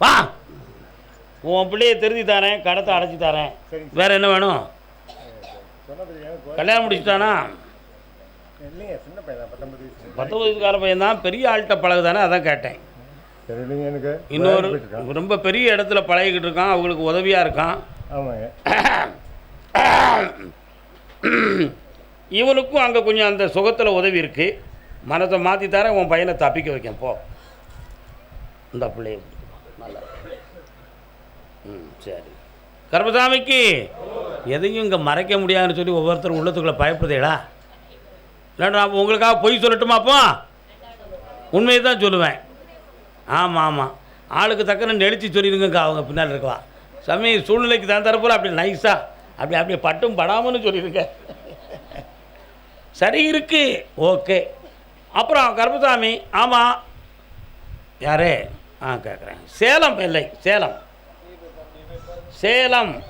வா! உன் பிள்ளைய திருத்தி தரேன் கடத்தை அடைச்சி தரேன். வேற என்ன வேணும்? கல்யாணம் முடிச்சுட்டானா? பத்தொம்பது வயசுக்கார பையன் தான் பெரிய ஆள்கிட்ட பழகுதானே அதான் கேட்டேன். இன்னொரு. ரொம்ப பெரிய இடத்துல பழகிக்கிட்டு இருக்கான் அவங்களுக்கு உதவியாக இருக்கான். இவனுக்கும் அங்கே கொஞ்சம் அந்த சுகத்தில் உதவி இருக்கு. மனத்தை மாற்றி தரேன் உன் பையனை தப்பிக்க வைக்கேன் போ. இந்த பிள்ளைய நல்லா ம் சரி. கர்மசாமிக்கு எதையும் இங்கே மறைக்க முடியாதுன்னு சொல்லி ஒவ்வொருத்தரும் உள்ளத்துக்குள்ளே பயப்படுதேடா. இல்லைடா அப்போ உங்களுக்காக பொய் சொல்லட்டுமா அப்போ? உண்மையை தான் சொல்லுவேன். ஆமாம் ஆமாம் ஆளுக்கு தக்கன நெளிச்சு சொல்லிடுங்கக்கா அவங்க பின்னால் இருக்கலாம் சமய சூழ்நிலைக்கு தான் தரப்போல் அப்படி நைஸாக அப்படி அப்படியே பட்டும் படாமன்னு சொல்லிடுங்க. சரி இருக்கு. ஓகே. அப்புறம் கருப்பசாமி ஆமாம் யாரே? ஆ கேட்குறேன் சேலம் இல்லை சேலம். சேலம்.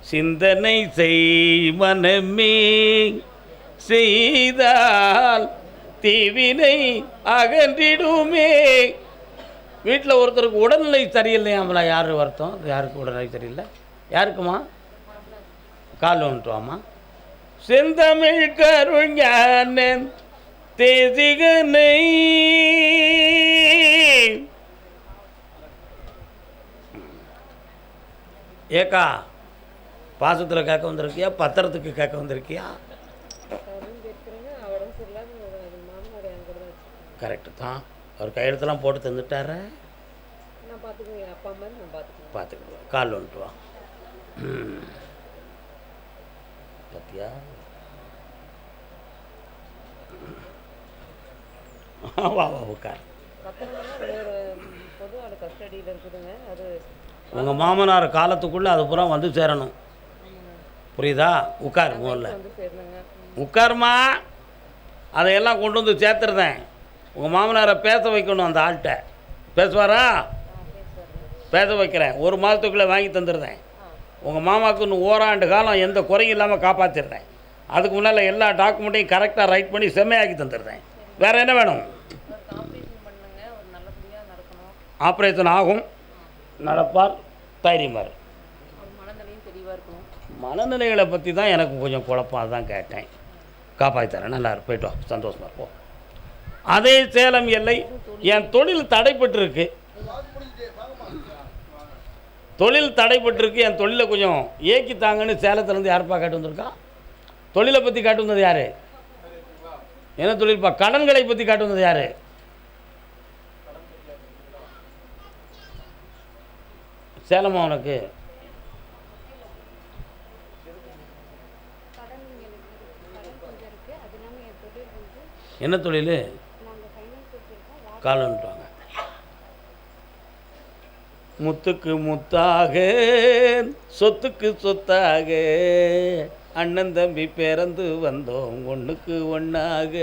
சிந்தனை செய் மனமே செய்தால் தீவினை அகன்றிடுமே. வீட்டில் ஒருத்தருக்கு உடல்நிலை சரியில்லையாமலா யார் வருத்தம்? யாருக்கு உடல்நிலை சரியில்லை? யாருக்குமா? கால் வந்துட்டுவாமா செந்தமிழ் கருஞான தேதிகனை ஏக்கா பாசத்தில் கேட்க வந்திருக்கியா பத்திரத்துக்கு கேட்க வந்திருக்கியா? தான் கரெக்டு தான். அவர் கையெழுத்தெல்லாம் போட்டு தந்துட்டார. பார்த்துக்கலாம் கால் வந்துட்டு வா. ம். வா வா உட்கார். உங்கள் மாமனார் காலத்துக்குள்ளே அது பூரா வந்து சேரணும். புரியுதா? உட்கார் முதல்ல. வந்து உட்காருமா? அதையெல்லாம் கொண்டு வந்து சேர்த்துருந்தேன். உங்கள் மாமனாரை பேச வைக்கணும் அந்த ஆள்கிட்ட. பேசுவாரா? பேச வைக்கிறேன். ஒரு மாதத்துக்குள்ளே வாங்கி தந்துடுறேன் உங்கள் மாமாவுக்கு இன்னும் ஓராண்டு காலம் எந்த குறையும் இல்லாமல் காப்பாற்றிடுறேன் அதுக்கு முன்னால் எல்லா டாக்குமெண்ட்டையும் கரெக்டாக ரைட் பண்ணி செம்மையாக்கி தந்துடுறேன் வேறு என்ன வேணும்? ஆப்ரேஷன் ஆகும். நடப்பார். தைரியமார். மனநிலைகளை பற்றி தான் எனக்கு கொஞ்சம் குழப்பம் தான் கேட்டேன். காப்பாற்றி தரேன். நல்லா போயிட்டு வா. சந்தோஷமா இருப்போம் அதே சேலம் எல்லை என் தொழில் தடைப்பட்டிருக்கு. தொழில் தடைப்பட்டிருக்கு. என் தொழிலை கொஞ்சம் ஏக்கி தாங்கன்னு சேலத்துலேருந்து யாருப்பா கேட்டு வந்திருக்கா? தொழிலை பற்றி காட்டு வந்தது யார்? என்ன சொல்லியிருப்பா? கடன்களை பற்றி காட்டுவது யார்? சேலமா உனக்கு? என்ன தொழில்? காலன்ட்டாங்க முத்துக்கு முத்தாக சொத்துக்கு சொத்தாக. அண்ணன் தம்பி பிறந்து வந்தோம் ஒன்றுக்கு ஒன்றாக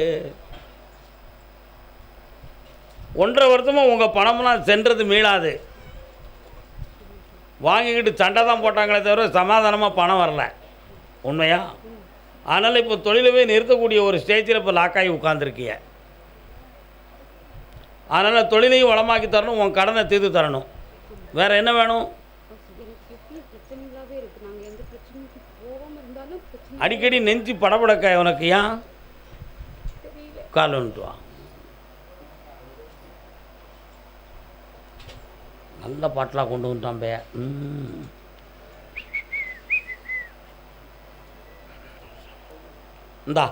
ஒன்றரை வருஷமாக உங்கள் பணமெல்லாம் சென்றது மீளாது. வாங்கிக்கிட்டு சண்டை தான் போட்டாங்களே தவிர சமாதானமாக பணம் வரல. உண்மையா? அதனால் இப்போ தொழிலவே நிறுத்தக்கூடிய ஒரு ஸ்டேஜில் இப்போ லாக்காகி உட்காந்துருக்கீங்க அதனால் தொழிலையும் வளமாக்கி தரணும் உன் கடனை தீர்த்து தரணும். வேறு என்ன வேணும் எனக்கு எப்பயும் பிரச்சனைகளாகவே இருக்குது நாங்கள் எந்த பிரச்சனைக்கு போகாமல் இருந்தாலும் பிரச்சனை அடிக்கடி நெஞ்சு படபடக்க உனக்கு ஏன்? தெரியல கால் வந்துட்டு வா. நல்ல பாட்டெலாம் கொண்டு வந்துட்டான் பே. இந்தா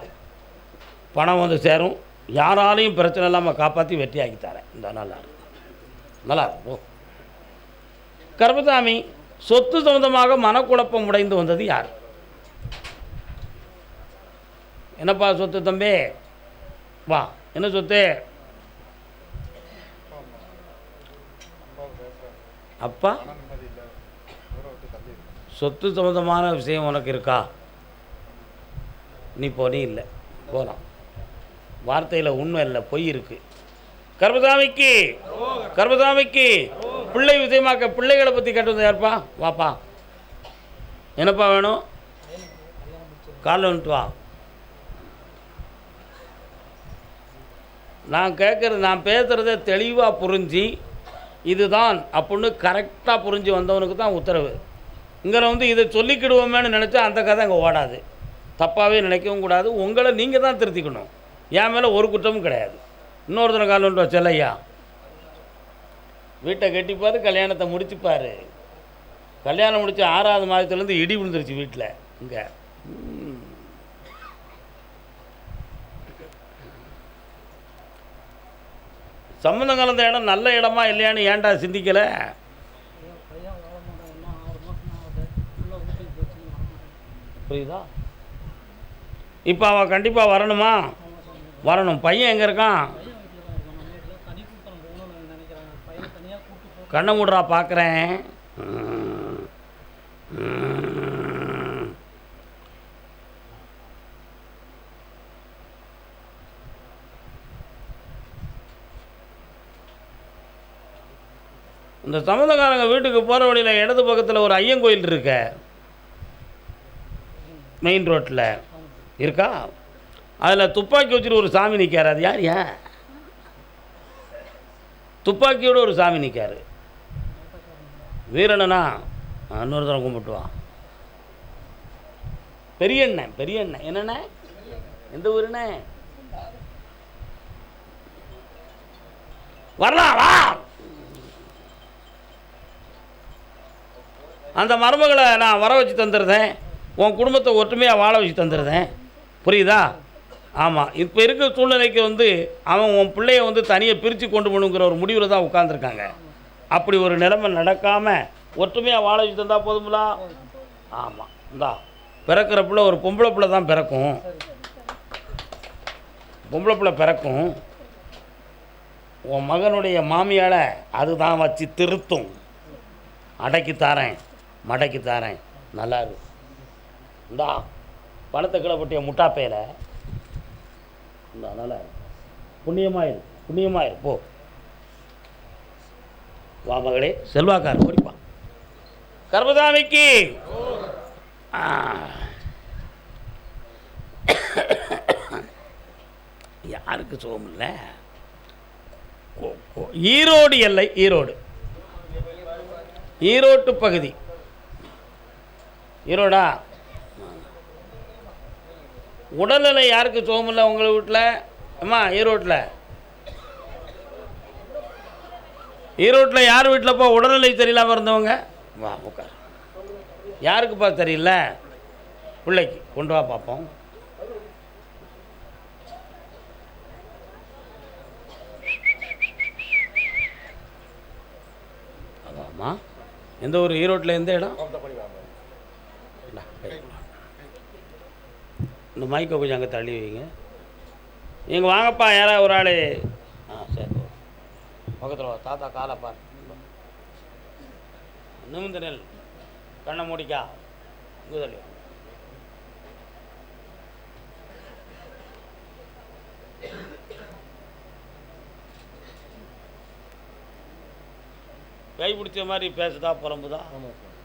பணம் வந்து சேரும். யாராலையும் பிரச்சனை இல்லாமல் காப்பாற்றி வெற்றியாக்கி தரேன். இந்த நல்லா இருக்கும் நல்லா இருக்கும் போ சொத்து சம்மந்தமாக மனக்குழப்பம் உடைந்து வந்தது யார்? என்னப்பா சொத்து தம்பி? வா என்ன சொத்து? அப்பா சொத்து சம்மந்தமான விஷயம் உனக்கு இருக்கா? நீ போ நீ இல்லை. போகலாம் வார்த்தையில் உண்மை இல்லை பொய் இருக்கு. கர்மசாமிக்கு கர்மசாமிக்கு பிள்ளை விஷயமாக்க பிள்ளைகளை பற்றி கேட்டது யாருப்பா? வாப்பா. என்னப்பா வேணும்? காலில் வந்துட்டு வா. நான் கேட்குறது நான் பேசுகிறத தெளிவாக புரிஞ்சு இதுதான் அப்படின்னு கரெக்டாக புரிஞ்சு வந்தவனுக்கு தான் உத்தரவு. இங்கே வந்து இதை சொல்லிக்கிடுவோமேன்னு நினச்சா அந்த கதை அங்கே ஓடாது. தப்பாகவே நினைக்கவும் கூடாது. உங்களை நீங்கள் தான் திருத்திக்கணும். என் மேலே ஒரு குற்றமும் கிடையாது. இன்னொருத்தனை காலன்ற செல்லையா? வீட்டை கட்டிப்பார் கல்யாணத்தை முடிச்சுப்பார். கல்யாணம் முடித்து ஆறாவது மாதத்துலேருந்து இடி விழுந்துருச்சு வீட்டில். இங்கே. சம்மந்தம் கலந்த இடம் நல்ல இடமா இல்லையான்னு ஏன்டா சிந்திக்கலை? புரியுதா? இப்போ அவன் கண்டிப்பாக வரணுமா? வரணும். பையன் எங்கே இருக்கான்? பையன் பார்க்குறேன் தான் இருக்கான் நம்ம வீட்டில் தனி கூட்டம் போகணும்னு நினைக்கிறாங்க பையன் தனியாக கூட்டு போ கண்ணை மூடுறா பார்க்குறேன் இந்த சம்மந்தக்காரங்க வீட்டுக்கு போகிற வழியில் இடது பக்கத்தில் ஒரு ஐயன் கோயில் இருக்க. மெயின் ரோட்டில் இருக்கா? அதில் துப்பாக்கி வச்சுட்டு ஒரு சாமி நிற்கார் அது யார் ஏன்? துப்பாக்கியோட ஒரு சாமி நிற்கார் வீரனனா? இன்னொரு தரம் கும்பிட்டு அண்ணன் பெரிய அண்ணன் என்னண்ணே? எந்த ஊருண்ணே? வரலாம் வா! அந்த மருமகளை நான் வர வச்சு தந்துடுறேன் உன் குடும்பத்தை ஒற்றுமையாக வாழ வச்சு தந்துடுறேன் புரியுதா? ஆமாம் இப்போ இருக்கிற சூழ்நிலைக்கு வந்து அவன் உன் பிள்ளைய வந்து தனியாக பிரித்து கொண்டு போகணுங்கிற ஒரு முடிவில் தான் உட்காந்துருக்காங்க அப்படி ஒரு நிலைமை நடக்காமல் ஒற்றுமையாக வாழ வச்சு தந்தால் போதுங்களா ஆமாம் இந்தா பிறக்கிற பிள்ளை ஒரு பொம்பளை பிள்ளை தான் பிறக்கும். பொம்பளை பிள்ளை பிறக்கும். உன் மகனுடைய மாமியால் அதுதான் வச்சு திருத்தும். அடக்கி தாரேன். மடக்கி தரேன். நல்லா இருக்கும் இந்தா பணத்தை கிளப்பட்டிய முட்டாப்பையில். இந்தா நல்லா இருக்கும் புண்ணியமாயிரு புண்ணியமாயிரு. போ. வா மகளே செல்வாக்கார் ஓடிப்பா. கர்மதாமிக்கு யாருக்கு சுகம் இல்லை? கோ- ஈரோடு எல்லை ஈரோடு. ஈரோட்டு பகுதி. ஈரோடா உடல்நிலை யாருக்கு சுகமில்லை உங்கள் வீட்டில் அம்மா ஈரோட்டில் ஈரோட்டில் யார் வீட்டிலப்பா உடல்நிலை சரியில்லாமல் இருந்தவங்க? வா உட்கார் யாருக்குப்பா தெரியல பிள்ளைக்கு. கொண்டு வா பார்ப்போம் அதாம்மா. எந்த ஒரு ஈரோட்டில் எந்த இடம் இந்தா, கை கொடு. இந்த மைக்கை கொஞ்சம் அங்கே தள்ளி வைங்க. இங்கே வாங்கப்பா யாராவது ஒரு ஆள்? ஆ சரி பக்கத்தில் வா. தாத்தா காலை பார். நிமிந்து நெல் கண்ணை மூடிக்கா. வா. கை பிடிச்ச மாதிரி பேசுதா சார்.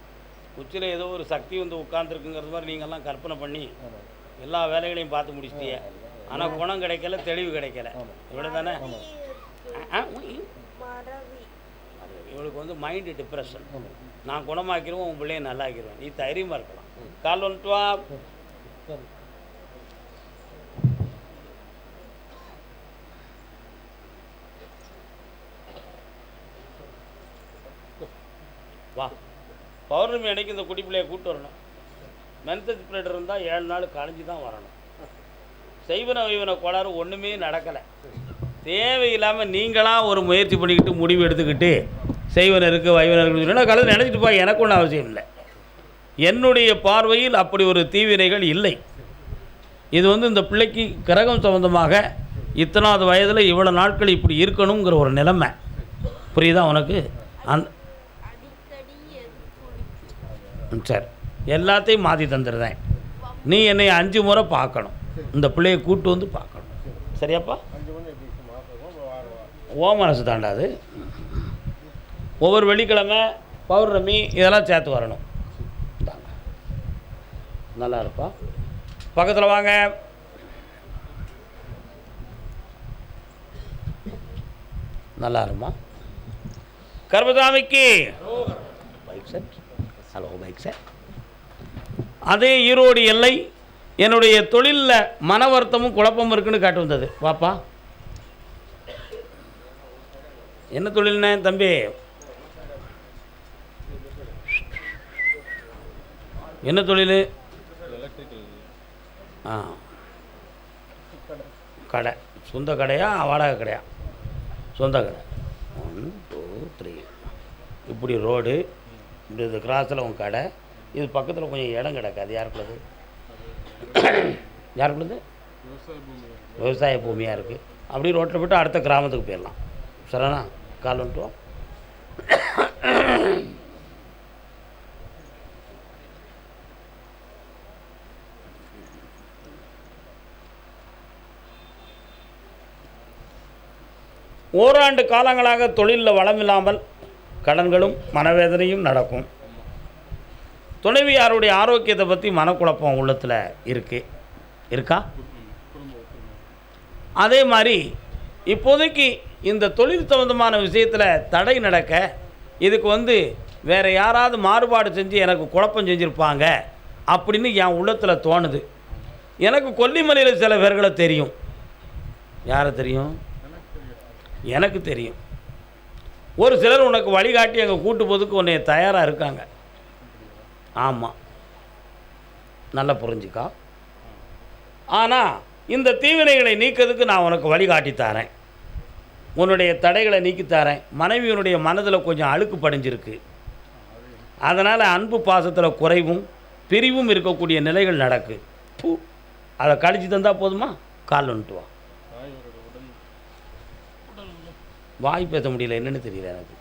உச்சியில் ஏதோ ஒரு சக்தி வந்து உட்காந்துருக்குங்கிறது மாதிரி நீங்கள்லாம் கற்பனை பண்ணி எல்லா வேலைகளையும் பார்த்து முடிச்சிட்டிய. ஆனால் குணம் கிடைக்கல தெளிவு கிடைக்கல. இவ்வளோ தானே இவளுக்கு வந்து மைண்டு டிப்ரெஷன் நான் குணமாக்கிடுவோம் உன் பிள்ளைய நல்லாக்கிடுவேன் நீ தைரியமாக இருக்கலாம். கால் வந்துட்டு வா. பௌர்ணமி அன்னைக்கு இந்த குடி பிள்ளைய கூட்டு வரணும். மென்தஸ் பிளேட் இருந்தால் ஏழு நாள் கழிஞ்சு தான் வரணும். செய்வன வைவன கோளாறு ஒன்றுமே நடக்கலை. தேவையில்லாமல் நீங்களாக ஒரு முயற்சி பண்ணிக்கிட்டு முடிவு எடுத்துக்கிட்டு செய்வன இருக்குது வைவன இருக்குன்னு சொன்னால் கலந்து நினச்சிட்டு போ எனக்கு ஒன்றும் அவசியம் இல்லை. என்னுடைய பார்வையில் அப்படி ஒரு தீவினைகள் இல்லை. இது வந்து இந்த பிள்ளைக்கு கிரகம் சம்பந்தமாக இத்தனாவது வயதில் இவ்வளோ நாட்கள் இப்படி இருக்கணுங்கிற ஒரு நிலைமை. புரியுதா உனக்கு? அந் சரி. எல்லாத்தையும் மாற்றி தந்துடுறேன். நீ என்னை அஞ்சு முறை பார்க்கணும். இந்த பிள்ளையை கூட்டு வந்து பார்க்கணும். சரியாப்பா? ஓ மனசு தாண்டாது ஒவ்வொரு வெள்ளிக்கிழமை பௌர்ணமி இதெல்லாம் சேர்த்து வரணும். நல்லா இருப்பா. பக்கத்தில் வாங்க. நல்லா இருமா? கர்மசாமிக்கு. Bike sir hello bike sir அதே ஈரோடு எல்லை என்னுடைய தொழிலில் மன வருத்தமும் குழப்பமும் இருக்குன்னு காட்டு வந்தது. வாப்பா. என்ன தொழில்ண்ணே தம்பி? என்ன தொழில்? ஆ. கடை. சொந்த கடையா வாடகை கடையா? சொந்த கடை. One two three. இப்படி ரோடு இப்படி இந்த கிராஸில் உன் கடை. இது பக்கத்தில் கொஞ்சம் இடம் கிடக்கு அது யாருக்குள்ளது? யாருக்குள்ளது விவசாய பூமி விவசாய பூமியாக இருக்குது அப்படியே ரோட்டில் போய்ட்டு அடுத்த கிராமத்துக்கு போயிடலாம். சரிண்ணா? கால் வந்துட்டு வா. ஓராண்டு காலங்களாக தொழிலில் வளமில்லாமல் கடன்களும் மனவேதனையும் நடக்கும். துணைவியாருடைய ஆரோக்கியத்தை பற்றி மனக்குழப்பம் உள்ளத்தில் இருக்குது இருக்கா? அதே மாதிரி இப்போதைக்கு இந்த தொழில் சம்பந்தமான விஷயத்தில் தடை நடக்க இதுக்கு வந்து வேறு யாராவது மாறுபாடு செஞ்சு எனக்கு குழப்பம் செஞ்சுருப்பாங்க அப்படின்னு என் உள்ளத்தில் தோணுது. எனக்கு கொல்லிமலையில் சில பேர்களை தெரியும். யாரை தெரியும்? எனக்கு தெரியும். ஒரு சிலர் உனக்கு வழிகாட்டி எங்கள் கூட்டு போதுக்கு உன்னை தயாராக இருக்காங்க. ஆமாம் நல்லா புரிஞ்சுக்கா. ஆனால் இந்த தீவினைகளை நீக்கிறதுக்கு நான் உனக்கு வழிகாட்டி தரேன். உன்னுடைய தடைகளை நீக்கித்தாரேன் தரேன். மனைவியினுடைய மனதில் கொஞ்சம் அழுக்கு படிஞ்சிருக்கு. அதனால் அன்பு பாசத்தில் குறைவும் பிரிவும் இருக்கக்கூடிய நிலைகள் நடக்கு. பூ அதை கழிச்சு தந்தால் போதுமா? கால் வந்துட்டு வா. வாய் பேச முடியல. என்னென்னு தெரியல எனக்கு.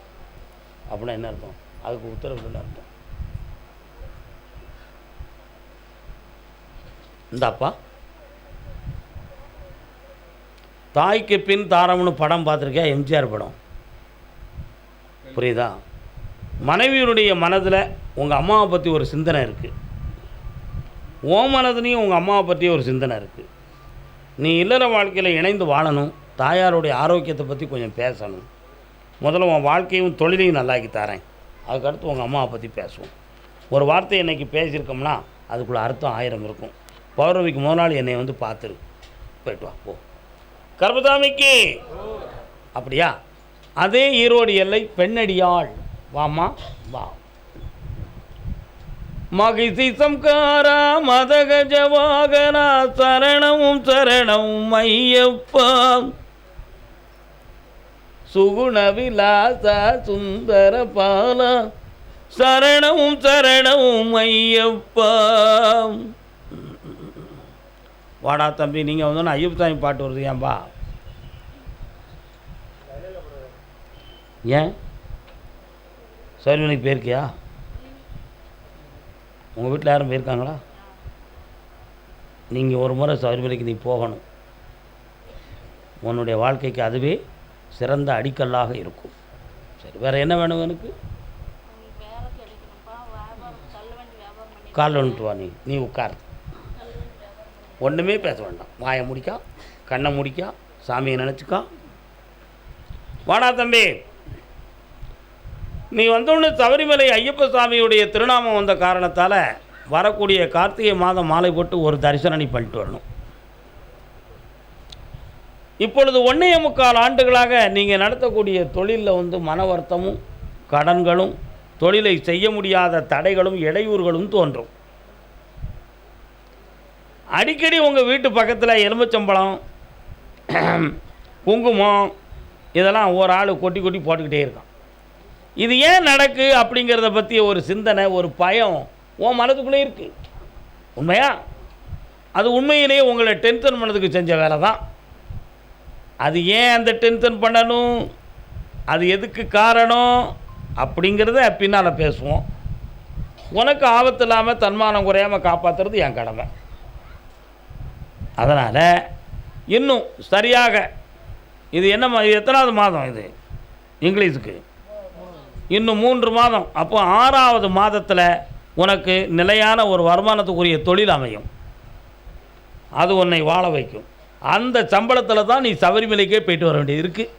அப்படின்னா என்ன அர்த்தம்? அதுக்கு உத்தரவு அர்த்தம். இந்தாப்பா. தாய்க்கு பின் தாரம்னு படம் பார்த்துருக்கியா? எம்ஜிஆர் படம். புரியுதா? மனைவியினுடைய மனதில் உங்கள் அம்மாவை பற்றி ஒரு சிந்தனை இருக்குது ஓ மனதுலேயும் உங்கள் அம்மாவை பற்றி ஒரு சிந்தனை இருக்குது நீ இல்லற வாழ்க்கையில் இணைந்து வாழணும். தாயாருடைய ஆரோக்கியத்தை பற்றி கொஞ்சம் பேசணும். முதல்ல உன் வாழ்க்கையும் தொழிலையும் நல்லாக்கி தரேன். அதுக்கடுத்து உங்கள் அம்மாவை பற்றி பேசுவோம். ஒரு வார்த்தை இன்றைக்கி பேசியிருக்கோம்னா அதுக்குள்ள அர்த்தம் ஆயிரம் இருக்கும். பௌர்ணமிக்கு மூணு நாள் என்னை வந்து பார்த்துரு. போயிட்டு வா போ. கர்பதாமிக்கு அப்படியா? அதே ஈரோடு எல்லை பெண்ணடியாள். வாமா வா. மகிசி காரா மதகஜ சரணமும் சரணம் சரணம் ஐயப்பா. சுகுண விலாச சுந்தர பாலா சரணம் சரணமும் ஐயப்பா. வாடா தம்பி நீங்கள் வந்து ஐயப்ப சாமி பாட்டு வருது ஏன்பா? ஏன்? சர்வனைக்கு போயிருக்கியா? உங்கள் வீட்டில் யாரும் போயிருக்காங்களா? நீங்கள் ஒரு முறை சபரிமலைக்கு நீ போகணும். உன்னுடைய வாழ்க்கைக்கு அதுவே சிறந்த அடிக்கல்லாக இருக்கும். சரி வேறு என்ன வேணும் எனக்கு? கால் வந்துட்டு வா நீ. நீ உட்கார். ஒன்றுமே பேச வேண்டாம். வாயை முடிக்கா கண்ணை முடிக்கா சாமியை நினச்சிக்கா. வாடா தம்பி. நீ வந்தோடனே சபரிமலை ஐயப்ப சாமியுடைய திருநாமம் வந்த காரணத்தால் வரக்கூடிய கார்த்திகை மாதம் மாலை போட்டு ஒரு தரிசனம் நீ பண்ணிட்டு வரணும். இப்பொழுது ஒன்றைய முக்கால் ஆண்டுகளாக நீங்கள் நடத்தக்கூடிய தொழிலில் வந்து மன வருத்தமும் கடன்களும் தொழிலை செய்ய முடியாத தடைகளும் இடையூறுகளும் தோன்றும். அடிக்கடி உங்கள் வீட்டு பக்கத்தில் எலும்பச்சம்பழம் குங்குமம் இதெல்லாம் ஒரு ஆள் கொட்டி கொட்டி போட்டுக்கிட்டே இருக்கான். இது ஏன் நடக்கு அப்படிங்கிறத பற்றி ஒரு சிந்தனை ஒரு பயம் உன் மனதுக்குள்ளே இருக்குது உண்மையா? அது உண்மையிலேயே உங்களை டென்ஷன் பண்ணதுக்கு செஞ்ச வேலை தான் அது ஏன் அந்த டென்ஷன் பண்ணணும்? அது எதுக்கு காரணம்? அப்படிங்கிறத பின்னால் பேசுவோம். உனக்கு ஆபத்து இல்லாமல் தன்மானம் குறையாமல் காப்பாற்றுறது என் கடமை. அதனால் இன்னும் சரியாக இது என்ன மா- எத்தனாவது மாதம் இது? இங்கிலீஷுக்கு. இன்னும் மூன்று மாதம். அப்போ ஆறாவது மாதத்தில் உனக்கு நிலையான ஒரு வருமானத்துக்குரிய தொழில் அமையும். அது உன்னை வாழ வைக்கும். அந்த சம்பளத்தில் தான் நீ சபரிமலைக்கே போயிட்டு வர வேண்டியது இருக்குது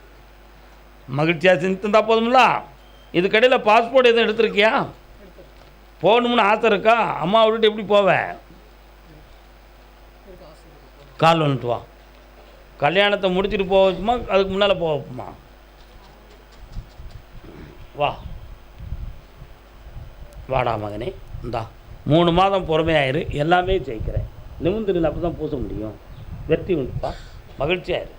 மகிழ்ச்சியாக செஞ்சு தந்தால் போதும்ல இதுக்கடையில் பாஸ்போர்ட் எதுவும் எடுத்திருக்கியா? போகணும்னு ஆசை இருக்கா? அம்மா விட்டுட்டு எப்படி போவேன் கால் வந்துட்டு வா. கல்யாணத்தை முடிச்சுட்டு போவச்சுமா அதுக்கு முன்னால் போவப்புமா வா. வாடா மகனே இந்தா. மூணு மாதம் பொறுமையாயிரு எல்லாமே ஜெயிக்கிறேன். நிமிந்து நின்று அப்போ தான் பூச முடியும். வெற்றி உண்டுப்பா. மகிழ்ச்சியாயிரு.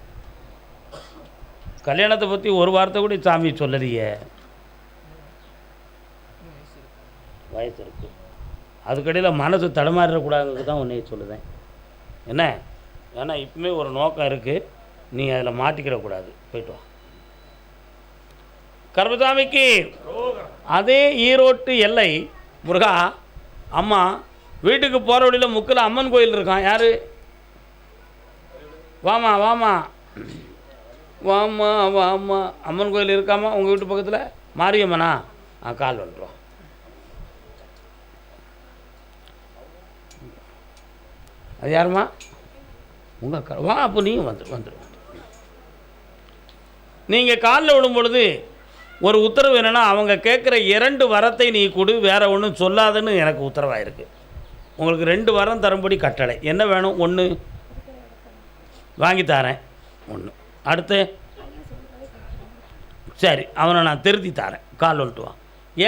கல்யாணத்தை பற்றி ஒரு வார்த்தை கூட சாமி சொல்லலையே. வயசு இருக்கு. அதுக்கடையில் மனசு தடுமாறிடக்கூடாதுங்கிறது தான் உன்னைய சொல்லுவேன் என்ன? ஏன்னா இப்பவுமே ஒரு நோக்கம் இருக்குது நீ அதில் மாட்டிக்கிடக்கூடாது. போயிட்டு வா. கர்மசாமிக்கு அதே ஈரோட்டு எல்லை முருகா அம்மா வீட்டுக்கு போகிற வழியில் முக்கில் அம்மன் கோயில் இருக்கான். யார்? வாமா வாமா. வாமா வாமா. அம்மன் கோயில் இருக்காமா உங்கள் வீட்டு பக்கத்தில்? மாரியம்மனா? ஆ கால் வந்துட்டு அது யாரும்மா? உங்கள் அக்கா வா அப்போ நீ வந்து வந்துடு நீங்கள் காலில் விடும் பொழுது ஒரு உத்தரவு என்னென்னா அவங்க கேட்குற இரண்டு வரத்தை நீ கொடு வேறு ஒன்றும் சொல்லாதுன்னு எனக்கு உத்தரவாயிருக்கு. உங்களுக்கு ரெண்டு வரம் தரும்படி கட்டளை. என்ன வேணும்? ஒன்று வாங்கி தரேன். ஒன்று அடுத்து? சரி அவனை நான் திருத்தி தரேன். கால் வந்துட்டு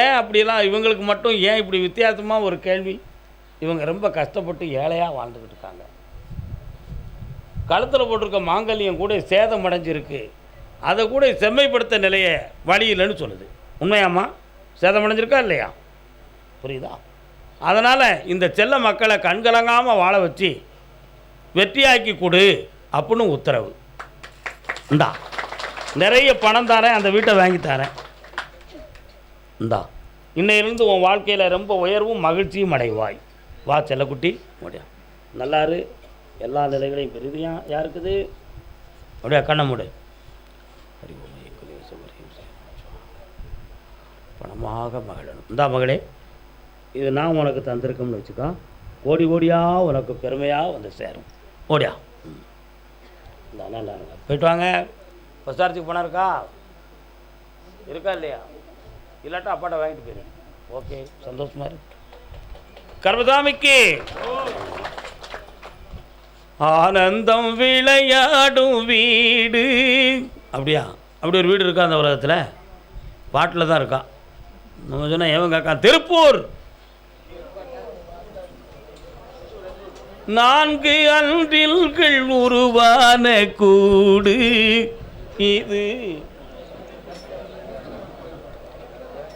ஏன் அப்படிலாம் இவங்களுக்கு மட்டும் ஏன் இப்படி வித்தியாசமாக ஒரு கேள்வி? இவங்க ரொம்ப கஷ்டப்பட்டு ஏழையாக வாழ்ந்துக்கிட்டு இருக்காங்க. கழுத்தில் போட்டிருக்க மாங்கல்யம் கூட சேதம் அடைஞ்சிருக்கு அதை கூட செம்மைப்படுத்த நிலையை வழி இல்லைன்னு சொல்லுது. உண்மையாம்மா? சேதம் அடைஞ்சிருக்கா இல்லையா? புரியுதா? அதனால் இந்த செல்ல மக்களை கண்கலங்காமல் வாழ வச்சு வெற்றியாக்கி கொடு அப்படின்னு உத்தரவு. இந்தா. நிறைய பணம் தரேன் அந்த வீட்டை வாங்கி தரேன். இந்தா. இன்னையிலிருந்து உன் வாழ்க்கையில் ரொம்ப உயர்வும் மகிழ்ச்சியும் அடைவாய். வா செல்லக்குட்டி முடியும் நல்லாரு எல்லா நிலைகளையும் பெரிதியா யாருக்குது? அப்படியே கண்ணை மூடு. பணமாக மகிழணும். இந்தா மகளே இது நான் உனக்கு தந்திருக்கோம்னு வச்சுக்கோ. கோடி கோடியாக உனக்கு பெருமையாக வந்து சேரும். ஓடியா. ம். நல்லா இருங்க போயிட்டு வாங்க. பஸ் சார்ஜுக்கு பணம் இருக்கா? இருக்கா இல்லையா? இல்லாட்டா அப்பாட்ட வாங்கிட்டு போயிரு. ஓகே சந்தோஷமாக இருக்கு கர்மதாமிக்கு ஆனந்தம் விளையாடும் வீடு. அப்படியா? அப்படி ஒரு வீடு இருக்கா அந்த உலகத்தில்? பாட்டில் தான் இருக்கா. நம்ம சொன்னால் எவன் காக்கா? திருப்பூர். நான்கு அன்றில்கள் உருவான கூடு. இது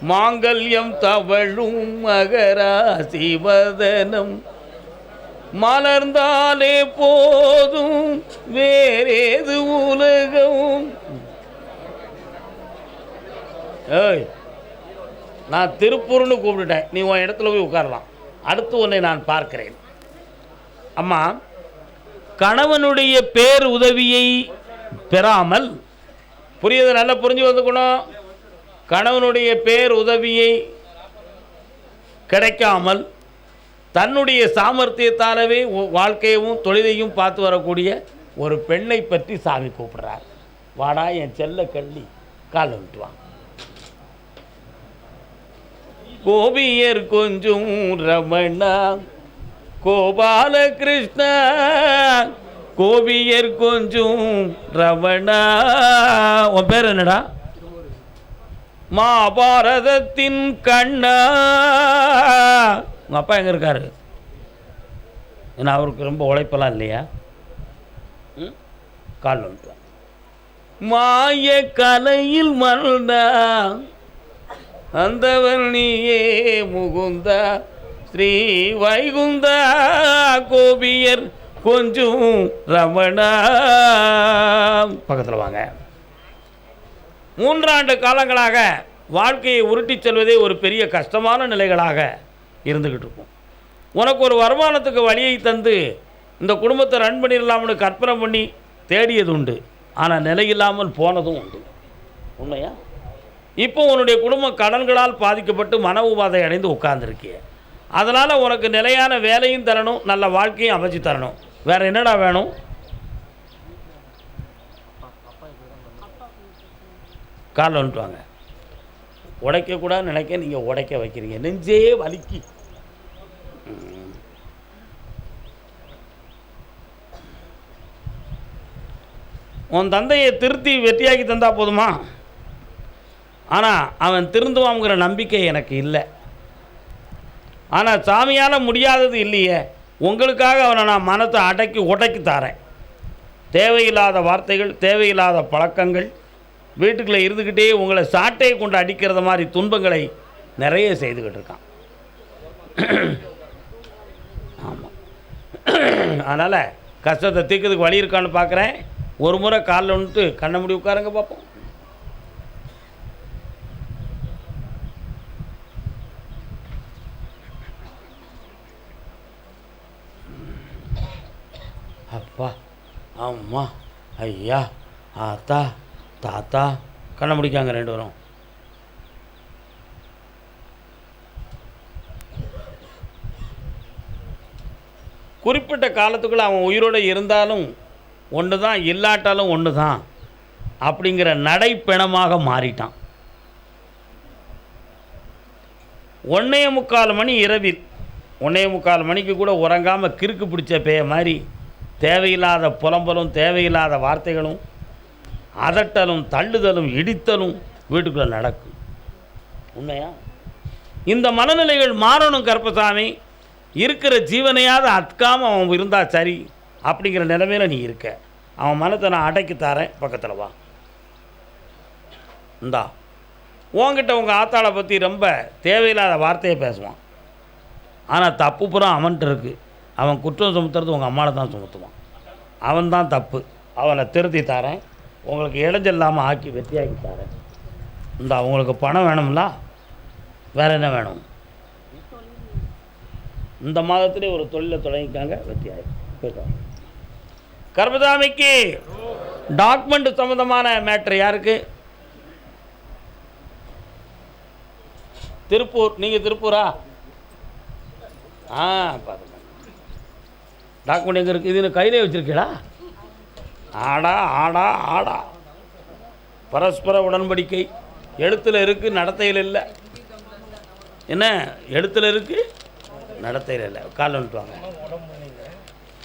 மாங்கல்யம் தவழும் மகராசி வதனம். மலர்ந்தாலே போதும் வேறேது உலகம். ஏய் நான் திருப்பூர்னு கூப்பிட்டுட்டேன். நீ உன் இடத்துல போய் உட்காரலாம். அடுத்து உன்னை நான் பார்க்கிறேன். அம்மா கணவனுடைய பேர் உதவியை பெறாமல் புரியுது நல்லா புரிஞ்சு வந்துக்கணும். கணவனுடைய பேர் உதவியை கிடைக்காமல் தன்னுடைய சாமர்த்தியத்தாலவே வாழ்க்கையவும் தொழிலையும் பார்த்து வரக்கூடிய ஒரு பெண்ணை பற்றி சாமி கூப்பிடுறார். வாடா என் செல்ல கள்ளி கால விட்டுவான் கோபியர் கொஞ்சம் ரமணா கோபாலகிருஷ்ணா கோபியர் கொஞ்சம் ரமணா. உன் பேர் என்னடா? மகாபாரதத்தின் கண்ணா. உங்கள் அப்பா எங்கே இருக்காரு? ஏன்னா அவருக்கு ரொம்ப உழைப்பெல்லாம் இல்லையா? ம்? கால் வந்துட்டு மாய கலையில் மறந்தா அந்தவன் நீயே முகுந்தா ஸ்ரீ வைகுந்தா கோபியர் கொஞ்சம் ரமணா. பக்கத்தில் வாங்க. மூன்றாண்டு காலங்களாக வாழ்க்கையை உருட்டிச் செல்வதே ஒரு பெரிய கஷ்டமான நிலைகளாக இருந்துக்கிட்டு இருக்கும். உனக்கு ஒரு வருமானத்துக்கு வழியை தந்து இந்த குடும்பத்தை ரன் பண்ணிடலாம்னு கற்பனை பண்ணி தேடியது உண்டு. ஆனால் நிலையில்லாமல் போனதும் உண்டு. உண்மையா? இப்போ உன்னுடைய குடும்பம் கடன்களால் பாதிக்கப்பட்டு மன உபாதை அடைந்து உட்கார்ந்துருக்கிய. அதனால் உனக்கு நிலையான வேலையும் தரணும் நல்ல வாழ்க்கையும் அமைச்சு தரணும். வேற என்னடா வேணும்? காலில் வந்துட்டு வாங்க. உடைக்கக்கூடாதுன்னு நினைக்க நீங்கள் உடைக்க வைக்கிறீங்க. நெஞ்சே வலிக்கு. உன் தந்தையை திருத்தி வெற்றியாக்கி தந்தா போதுமா? ஆனால் அவன் திருந்துவாங்கிற நம்பிக்கை எனக்கு இல்லை. ஆனால் சாமியால் முடியாதது இல்லையே. உங்களுக்காக அவனை நான் மனத்தை அடக்கி உடைக்கி தாரேன். தேவையில்லாத வார்த்தைகள் தேவையில்லாத பழக்கங்கள் வீட்டுக்குள்ளே இருந்துக்கிட்டே உங்களை சாட்டையை கொண்டு அடிக்கிறத மாதிரி துன்பங்களை நிறைய செய்துக்கிட்டு இருக்கான். ஆமாம் அதனால் கஷ்டத்தை தீர்க்கிறதுக்கு வழி இருக்கான்னு பார்க்குறேன் ஒரு முறை காலில் வந்துட்டு கண்ணை முடி உட்காருங்க பார்ப்போம் அப்பா அம்மா ஐயா ஆத்தா தாத்தா கண்ணை முடிக்காங்க ரெண்டு பேரும். குறிப்பிட்ட காலத்துக்குள்ளே அவன் உயிரோடு இருந்தாலும் ஒன்று தான் இல்லாட்டாலும் ஒன்று தான் அப்படிங்கிற நடைப்பிணமாக மாறிட்டான். ஒன்னே முக்கால் மணி இரவில் ஒன்னே முக்கால் மணிக்கு கூட உறங்காமல் கிறுக்கு பிடிச்ச பேய மாதிரி தேவையில்லாத புலம்பலும் தேவையில்லாத வார்த்தைகளும் அதட்டலும் தள்ளுதலும் இடித்தலும் வீட்டுக்குள்ளே நடக்கும் உண்மையா? இந்த மனநிலைகள் மாறணும் கருப்பசாமி. இருக்கிற ஜீவனையாவது அத்காம அவன் இருந்தால் சரி அப்படிங்கிற நிலைமையில நீ இருக்க. அவன் மனத்தை நான் அடக்கி தரேன். பக்கத்தில் வா. இந்தா. உன்கிட்ட உங்கள் ஆத்தாளை பற்றி ரொம்ப தேவையில்லாத வார்த்தையை பேசுவான். ஆனால் தப்பு புறம் அவன்கிட்ட இருக்குது அவன் குற்றம் சுமத்துறது உங்கள் அம்மாவை தான் சுமத்துவான். அவன் தான் தப்பு. அவனை திருத்தி தரேன். உங்களுக்கு இடைஞ்சல் இல்லாமல் ஆக்கி வெற்றியாக்கி தரேன். இந்தா உங்களுக்கு பணம் வேணும்ல? வேறு என்ன வேணும்? இந்த மாதத்திலே ஒரு தொழிலை தொடங்கிக்காங்க வெற்றியாகி போயிட்டு கர்மதாமிக்கு டாக்குமெண்ட் சம்மந்தமான மேட்ரு யாருக்கு? திருப்பூர். நீங்கள் திருப்பூரா? ஆ பாருங்க. டாக்குமெண்ட் எங்கே இருக்குது இது கையிலே வச்சுருக்கீடா ஆடா ஆடா ஆடா. பரஸ்பர உடன்படிக்கை. எழுத்தில் இருக்குது நடத்தையில் இல்லை. என்ன? எழுத்தில் இருக்குது நடத்தையில் இல்லை காலில் வந்துட்டு வாங்க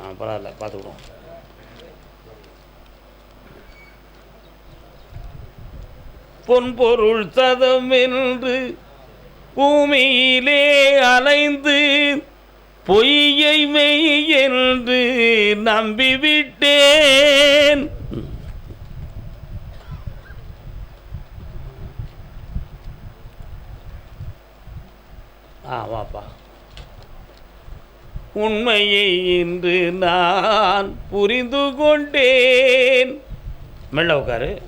ஆ பரவாயில்ல பார்த்துக்குறோம். பொன்பொருள் சதம் என்று பூமியிலே அலைந்து பொய்யை மெய் என்று நம்பிவிட்டேன். ஆ வாப்பா. உண்மையை இன்று நான் புரிந்து கொண்டேன் மெல்ல உட்காரு.